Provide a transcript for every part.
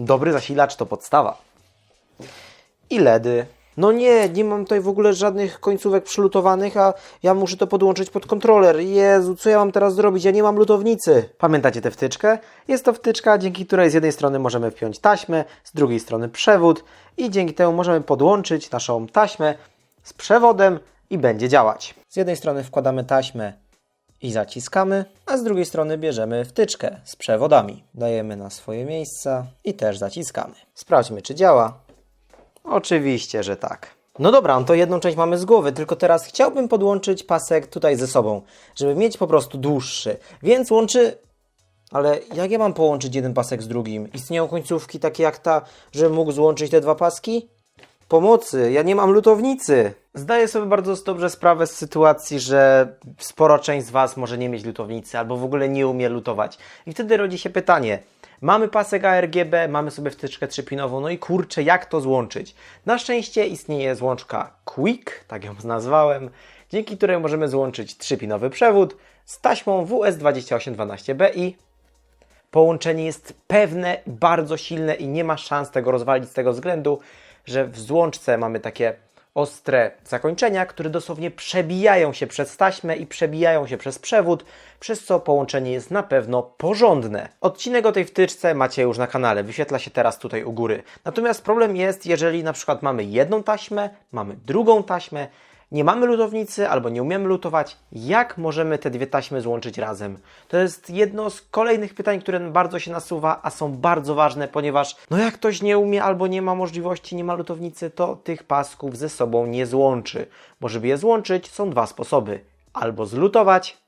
Dobry zasilacz to podstawa. I LEDy. No nie, nie mam tutaj w ogóle żadnych końcówek przylutowanych, a ja muszę to podłączyć pod kontroler. Jezu, co ja mam teraz zrobić? Ja nie mam lutownicy. Pamiętacie tę wtyczkę? Jest to wtyczka, dzięki której z jednej strony możemy wpiąć taśmę, z drugiej strony przewód i dzięki temu możemy podłączyć naszą taśmę z przewodem i będzie działać. Z jednej strony wkładamy taśmę i zaciskamy, a z drugiej strony bierzemy wtyczkę z przewodami. Dajemy na swoje miejsca i też zaciskamy. Sprawdźmy, czy działa. Oczywiście, że tak. No dobra, no to jedną część mamy z głowy, tylko teraz chciałbym podłączyć pasek tutaj ze sobą, żeby mieć po prostu dłuższy. Więc łączy... Ale jak ja mam połączyć jeden pasek z drugim? Istnieją końcówki takie jak ta, że mógł złączyć te dwa paski? Pomocy, ja nie mam lutownicy. Zdaję sobie bardzo dobrze sprawę z sytuacji, że spora część z Was może nie mieć lutownicy albo w ogóle nie umie lutować. I wtedy rodzi się pytanie, mamy pasek ARGB, mamy sobie wtyczkę trzypinową, no i kurczę, jak to złączyć? Na szczęście istnieje złączka Quick, tak ją nazwałem, dzięki której możemy złączyć trzypinowy przewód z taśmą WS2812B i Połączenie jest pewne, bardzo silne i nie ma szans tego rozwalić z tego względu, że w złączce mamy takie ostre zakończenia, które dosłownie przebijają się przez taśmę i przebijają się przez przewód, przez co połączenie jest na pewno porządne. Odcinek o tej wtyczce macie już na kanale, wyświetla się teraz tutaj u góry. Natomiast problem jest, jeżeli na przykład mamy jedną taśmę, mamy drugą taśmę, nie mamy lutownicy albo nie umiemy lutować, jak możemy te dwie taśmy złączyć razem? To jest jedno z kolejnych pytań, które bardzo się nasuwa, a są bardzo ważne, ponieważ no jak ktoś nie umie albo nie ma możliwości, nie ma lutownicy, to tych pasków ze sobą nie złączy. Bo żeby je złączyć, są dwa sposoby. Albo zlutować,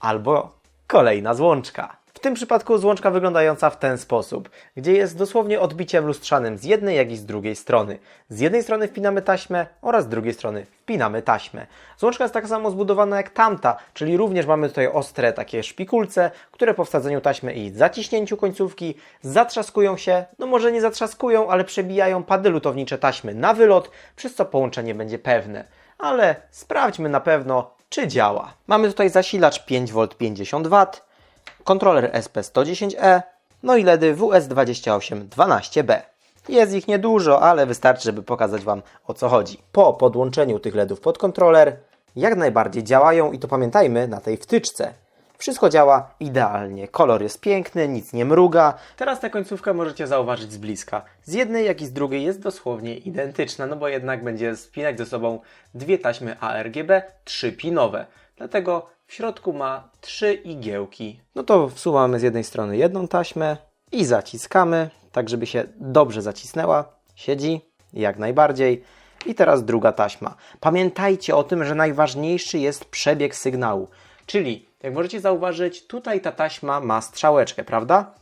albo kolejna złączka. W tym przypadku złączka wyglądająca w ten sposób, gdzie jest dosłownie odbiciem lustrzanym z jednej, jak i z drugiej strony. Z jednej strony wpinamy taśmę oraz z drugiej strony wpinamy taśmę. Złączka jest tak samo zbudowana jak tamta, czyli również mamy tutaj ostre takie szpikulce, które po wsadzeniu taśmy i zaciśnięciu końcówki zatrzaskują się, no może nie zatrzaskują, ale przebijają pady lutownicze taśmy na wylot, przez co połączenie będzie pewne. Ale sprawdźmy na pewno, czy działa. Mamy tutaj zasilacz 5V 50W, kontroler SP110E, no i LEDy WS2812B. Jest ich niedużo, ale wystarczy, żeby pokazać Wam o co chodzi. Po podłączeniu tych LEDów pod kontroler, jak najbardziej działają i to pamiętajmy na tej wtyczce. Wszystko działa idealnie, kolor jest piękny, nic nie mruga. Teraz tę końcówkę możecie zauważyć z bliska. Z jednej jak i z drugiej jest dosłownie identyczna, no bo jednak będzie spinać ze sobą dwie taśmy ARGB trzypinowe. Dlatego w środku ma trzy igiełki. No to wsuwamy z jednej strony jedną taśmę i zaciskamy, tak żeby się dobrze zacisnęła. Siedzi jak najbardziej. I teraz druga taśma. Pamiętajcie o tym, że najważniejszy jest przebieg sygnału. Czyli, jak możecie zauważyć, tutaj ta taśma ma strzałeczkę, prawda?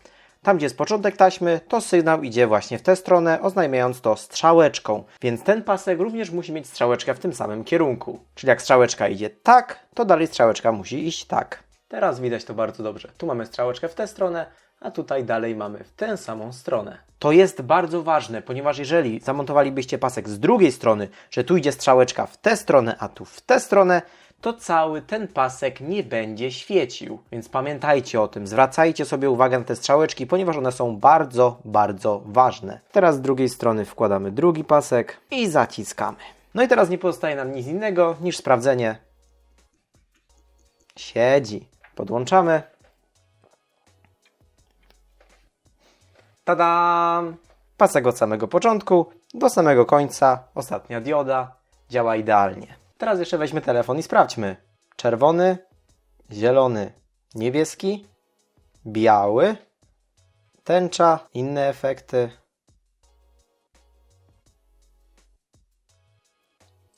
Tam, gdzie jest początek taśmy, to sygnał idzie właśnie w tę stronę, oznajmiając to strzałeczką. Więc ten pasek również musi mieć strzałeczkę w tym samym kierunku. Czyli jak strzałeczka idzie tak, to dalej strzałeczka musi iść tak. Teraz widać to bardzo dobrze. Tu mamy strzałeczkę w tę stronę, a tutaj dalej mamy w tę samą stronę. To jest bardzo ważne, ponieważ jeżeli zamontowalibyście pasek z drugiej strony, że tu idzie strzałeczka w tę stronę, a tu w tę stronę, to cały ten pasek nie będzie świecił. Więc pamiętajcie o tym, zwracajcie sobie uwagę na te strzałeczki, ponieważ one są bardzo, bardzo ważne. Teraz z drugiej strony wkładamy drugi pasek i zaciskamy. No i teraz nie pozostaje nam nic innego niż sprawdzenie. Siedzi. Podłączamy. Tada! Pasek od samego początku do samego końca. Ostatnia dioda. Działa idealnie. Teraz jeszcze weźmy telefon i sprawdźmy. Czerwony, zielony, niebieski, biały, tęcza, inne efekty.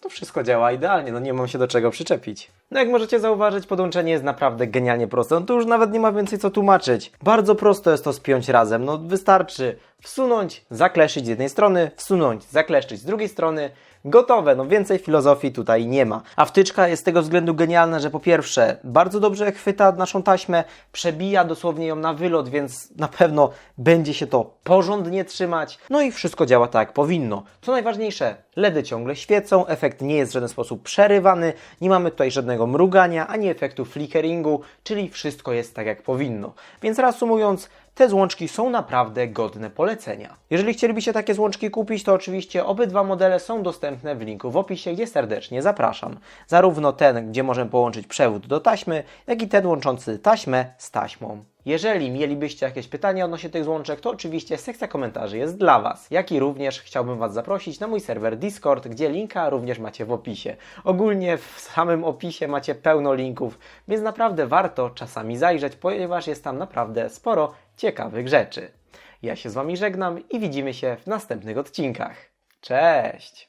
To wszystko działa idealnie, no nie mam się do czego przyczepić. No jak możecie zauważyć, podłączenie jest naprawdę genialnie proste. No to już nawet nie ma więcej co tłumaczyć. Bardzo prosto jest to spiąć razem. No wystarczy wsunąć, zakleszyć z jednej strony, wsunąć, zakleszczyć z drugiej strony. Gotowe, no więcej filozofii tutaj nie ma. A wtyczka jest z tego względu genialna, że po pierwsze bardzo dobrze chwyta naszą taśmę, przebija dosłownie ją na wylot, więc na pewno będzie się to porządnie trzymać. No i wszystko działa tak jak powinno. Co najważniejsze, LEDy ciągle świecą, efekt nie jest w żaden sposób przerywany, nie mamy tutaj żadnego mrugania, ani efektu flickeringu, czyli wszystko jest tak jak powinno. Więc reasumując, Te złączki są naprawdę godne polecenia. Jeżeli chcielibyście takie złączki kupić, to oczywiście obydwa modele są dostępne w linku w opisie, gdzie serdecznie zapraszam. Zarówno ten, gdzie możemy połączyć przewód do taśmy, jak i ten łączący taśmę z taśmą. Jeżeli mielibyście jakieś pytania odnośnie tych złączek, to oczywiście sekcja komentarzy jest dla Was. Jak i również chciałbym Was zaprosić na mój serwer Discord, gdzie linka również macie w opisie. Ogólnie w samym opisie macie pełno linków, więc naprawdę warto czasami zajrzeć, ponieważ jest tam naprawdę sporo ciekawych rzeczy. Ja się z Wami żegnam i widzimy się w następnych odcinkach. Cześć!